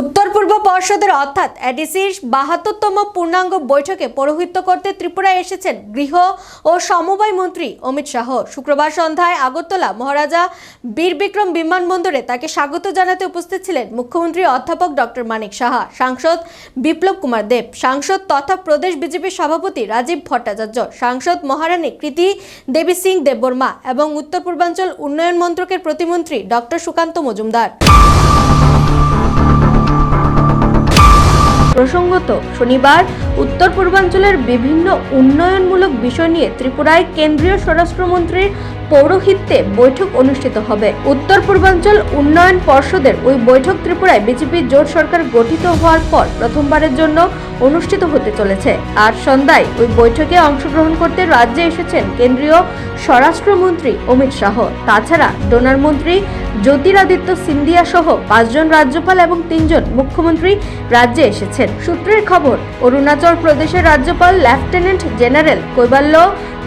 উত্তর পূর্ব পর্ষদের অর্থাৎ এডিসির বাহাত্তরতম পূর্ণাঙ্গ বৈঠকে পৌরোহিত্য করতে ত্রিপুরায় এসেছেন গৃহ ও সমবায় মন্ত্রী অমিত শাহ। শুক্রবার সন্ধ্যায় আগরতলা মহারাজা বীর বিক্রম বিমানবন্দরে তাকে স্বাগত জানাতে উপস্থিত ছিলেন মুখ্যমন্ত্রী অধ্যাপক ডক্টর মানিক সাহা, সাংসদ বিপ্লব কুমার দেব, সাংসদ তথা প্রদেশ বিজেপির সভাপতি রাজীব ভট্টাচার্য, সাংসদ মহারানী কৃতি দেবী সিং দেববর্মা এবং উত্তর পূর্বাঞ্চল উন্নয়ন মন্ত্রকের প্রতিমন্ত্রী ডক্টর সুকান্ত মজুমদার। প্রসঙ্গত শনিবার উত্তর পূর্বাঞ্চলের বিভিন্ন উন্নয়নমূলক বিষয় নিয়ে ত্রিপুরায় কেন্দ্রীয় স্বরাষ্ট্রমন্ত্রীর পৌরোহিত্যে বৈঠক অনুষ্ঠিত হবে। উত্তর পূর্বাঞ্চল উন্নয়ন পর্ষদের ওই বৈঠক ত্রিপুরায় বিজেপি জোট সরকার গঠিত হওয়ার পর প্রথমবারের জন্য অনুষ্ঠিত হতে চলেছে। আর সন্ধ্যায় ওই বৈঠকে অংশগ্রহণ করতে রাজ্যে এসেছেন কেন্দ্রীয় স্বরাষ্ট্রমন্ত্রী অমিত শাহ। তাছাড়া ডোনার মন্ত্রী জ্যোতিরাদিত্য সিন্ধিয়া সহ পাঁচজন রাজ্যপাল এবং তিনজন মুখ্যমন্ত্রী রাজ্যে এসেছেন। সূত্রের খবর, অরুণাচল প্রদেশের রাজ্যপাল লেফটেন্যান্ট জেনারেল কৈবাল্য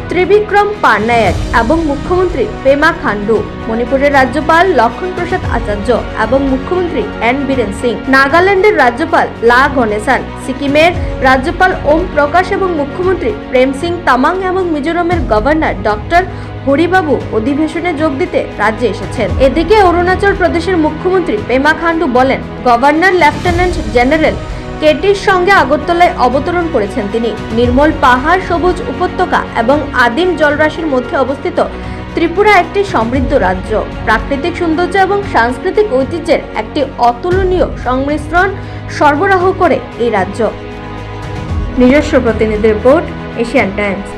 ত্রিবিক্রম পারনায়ক এবং মুখ্যমন্ত্রী পেমা খান্ডু মণিপুরের রাজ্যপাল লক্ষণ প্রসাদ আচার্য এবং মুখ্যমন্ত্রী এন বীরেন সিং, নাগাল্যান্ডের রাজ্যপাল লা গণেসান সিকিমের রাজ্যপাল ওম প্রকাশ এবং মুখ্যমন্ত্রী প্রেম সিং তামাং এবং মিজোরামের গভর্নর ডক্টর হরিবাবু অধিবেশনে যোগ দিতে রাজ্যে এসেছেন। এদিকে অরুণাচল প্রদেশের মুখ্যমন্ত্রী পেমা খান্ডু বলেন, গভর্নর লেফটেন্যান্ট জেনারেল কেটির সঙ্গে আগরতলায় অবতরণ করেছেন তিনি। নির্মল পাহাড়, সবুজ উপত্যকা এবং আদিম জলরাশির মধ্যে অবস্থিত ত্রিপুরা একটি সমৃদ্ধ রাজ্য। প্রাকৃতিক সৌন্দর্য এবং সাংস্কৃতিক ঐতিহ্যের একটি অতুলনীয় সংমিশ্রণ সরবরাহ করে এই রাজ্য। নিজস্ব প্রতিনিধি রিপোর্ট এশিয়ান টাইমস।